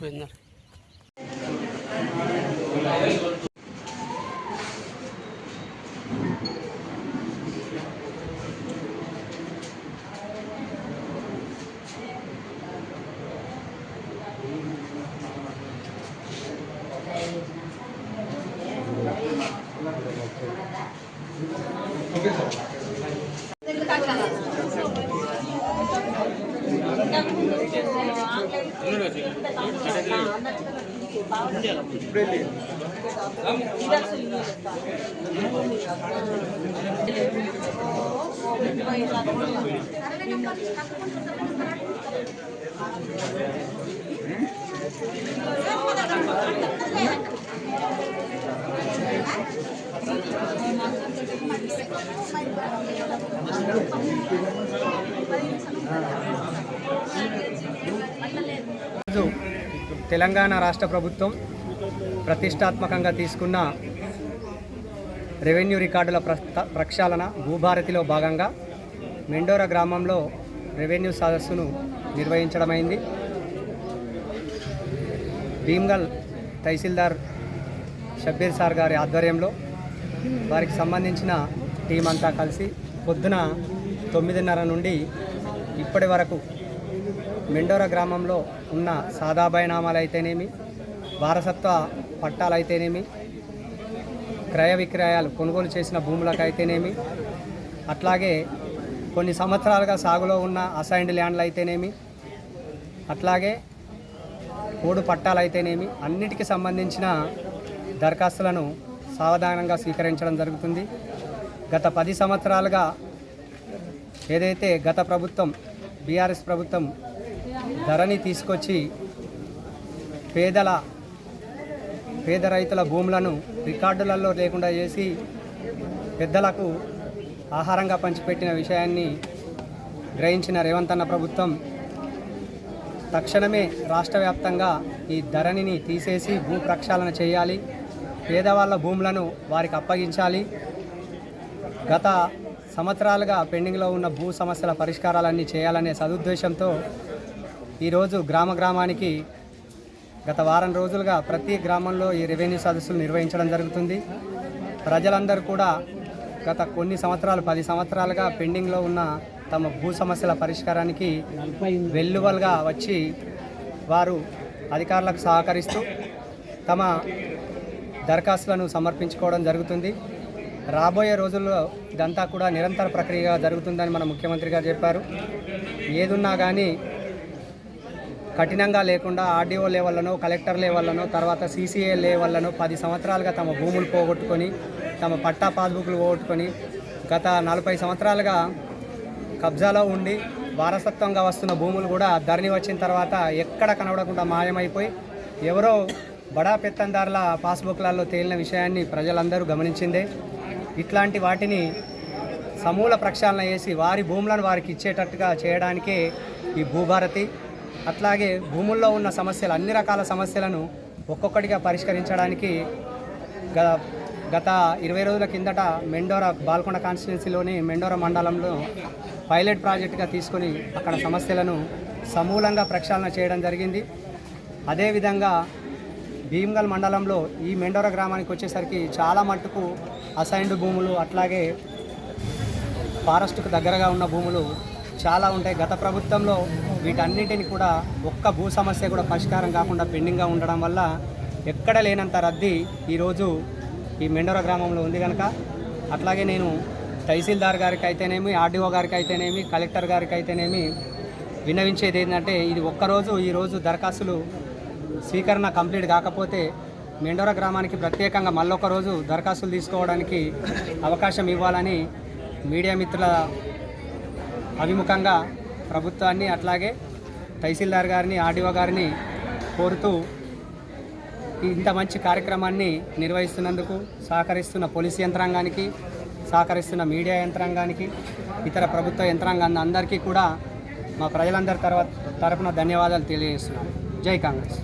ભેજનાર ఈరోజు తెలంగాణ రాష్ట్ర ప్రభుత్వం ప్రతిష్టాత్మకంగా తీసుకున్న రెవెన్యూ రికార్డుల ప్రక్షాళన భూభారతిలో భాగంగా మెండోర గ్రామంలో రెవెన్యూ సదస్సును నిర్వహించడమైంది. భీమ్గల్ తహసీల్దార్ షబ్బీర్ సార్ గారి ఆధ్వర్యంలో వారికి సంబంధించిన టీం అంతా కలిసి పొద్దున తొమ్మిదిన్నర నుండి ఇప్పటి వరకు మెండోర గ్రామంలో ఉన్న సాదాబైనామాలు అయితేనేమి వారసత్వ పట్టాలు అయితేనేమి క్రయ విక్రయాలు కొనుగోలు చేసిన భూములకు అయితేనేమి అట్లాగే కొన్ని సంవత్సరాలుగా సాగులో ఉన్న అసైన్డ్ ల్యాండ్లు అయితేనేమి అట్లాగే కోడు పట్టాలు అయితేనేమి అన్నిటికీ సంబంధించిన దరఖాస్తులను సావధానంగా స్వీకరించడం జరుగుతుంది. గత పది సంవత్సరాలుగా ఏదైతే గత ప్రభుత్వం బీఆర్ఎస్ ప్రభుత్వం ధరని తీసుకొచ్చి పేదల పేద రైతుల భూములను రికార్డులలో లేకుండా చేసి పెద్దలకు ఆహారంగా పంచిపెట్టిన విషయాన్ని గ్రహించిన రేవంత్ అన్న ప్రభుత్వం తక్షణమే రాష్ట్ర వ్యాప్తంగా ఈ ధరణిని తీసేసి భూ ప్రక్షాళన చేయాలి. పేదవాళ్ళ భూములను వారికి అప్పగించాలి. గత సంవత్సరాలుగా పెండింగ్లో ఉన్న భూ సమస్యల పరిష్కారాలన్నీ చేయాలనే సదుద్దేశంతో ఈరోజు గ్రామ గ్రామానికి గత వారం రోజులుగా ప్రతి గ్రామంలో ఈ రెవెన్యూ సదస్సులు నిర్వహించడం జరుగుతుంది. ప్రజలందరూ కూడా గత కొన్ని సంవత్సరాలు పది సంవత్సరాలుగా పెండింగ్లో ఉన్న తమ భూ సమస్యల పరిష్కారానికి వెల్లువలుగా వచ్చి వారు అధికారులకు సహకరిస్తూ తమ దరఖాస్తులను సమర్పించుకోవడం జరుగుతుంది. రాబోయే రోజుల్లో ఇదంతా కూడా నిరంతర ప్రక్రియగా జరుగుతుందని మన ముఖ్యమంత్రి గారు చెప్పారు. ఏదున్నా కానీ కఠినంగా లేకుండా ఆర్డీఓ లెవెల్లోనో కలెక్టర్ లెవెల్లోనో తర్వాత సీసీఏ లెవెల్లోనో పది సంవత్సరాలుగా తమ భూములు పోగొట్టుకొని తమ పట్టా పాస్బుక్లు పోగొట్టుకొని గత నలభై సంవత్సరాలుగా కబ్జాలో ఉండి వారసత్వంగా వస్తున్న భూములు కూడా ధరణి వచ్చిన తర్వాత ఎక్కడ కనబడకుండా మాయమైపోయి ఎవరో బడా పెత్తందారుల పాస్బుక్లలో తేలిన విషయాన్ని ప్రజలందరూ గమనించిందే. ఇట్లాంటి వాటిని సమూల ప్రక్షాళన చేసి వారి భూములను వారికి ఇచ్చేటట్టుగా చేయడానికే ఈ భూభారతి. అట్లాగే భూముల్లో ఉన్న సమస్యలు అన్ని రకాల సమస్యలను ఒక్కొక్కటిగా పరిష్కరించడానికి గత గత ఇరవై రోజుల కిందట మెండోర బాల్కొండ కాన్స్టిట్యున్సీలోని మెండోర మండలంలో పైలట్ ప్రాజెక్టుగా తీసుకొని అక్కడ సమస్యలను సమూలంగా ప్రక్షాళన చేయడం జరిగింది. అదేవిధంగా భీమ్గల్ మండలంలో ఈ మెండోర గ్రామానికి వచ్చేసరికి చాలా మట్టుకు అసైన్డ్ భూములు అట్లాగే ఫారెస్ట్కు దగ్గరగా ఉన్న భూములు చాలా ఉంటాయి. గత ప్రభుత్వంలో వీటన్నిటిని కూడా ఒక్క భూ సమస్య కూడా పరిష్కారం కాకుండా పెండింగ్గా ఉండడం వల్ల ఎక్కడ లేనంత రద్దీ ఈరోజు ఈ మెండోర గ్రామంలో ఉంది కనుక అట్లాగే నేను తహసీల్దార్ గారికి అయితేనేమి ఆర్డీఓ గారికి అయితేనేమి కలెక్టర్ గారికి అయితేనేమి విన్నవించేది ఏంటంటే ఇది ఒక్కరోజు ఈరోజు దరఖాస్తులు స్వీకరణ కంప్లీట్ కాకపోతే మెండోర గ్రామానికి ప్రత్యేకంగా మళ్ళొక రోజు దరఖాస్తులు తీసుకోవడానికి అవకాశం ఇవ్వాలని మీడియా మిత్రుల అభిముఖంగా ప్రభుత్వాన్ని అట్లాగే తహసీల్దార్ గారిని ఆర్డీఓ గారిని కోరుతూ ఇంత మంచి కార్యక్రమాన్ని నిర్వహిస్తున్నందుకు సహకరిస్తున్న పోలీస్ యంత్రాంగానికి సహకరిస్తున్న మీడియా యంత్రాంగానికి ఇతర ప్రభుత్వ యంత్రాంగాన్ని అందరికీ కూడా మా ప్రజలందరి తర్వాత తరపున ధన్యవాదాలు తెలియజేస్తున్నాను. జై కాంగ్రెస్.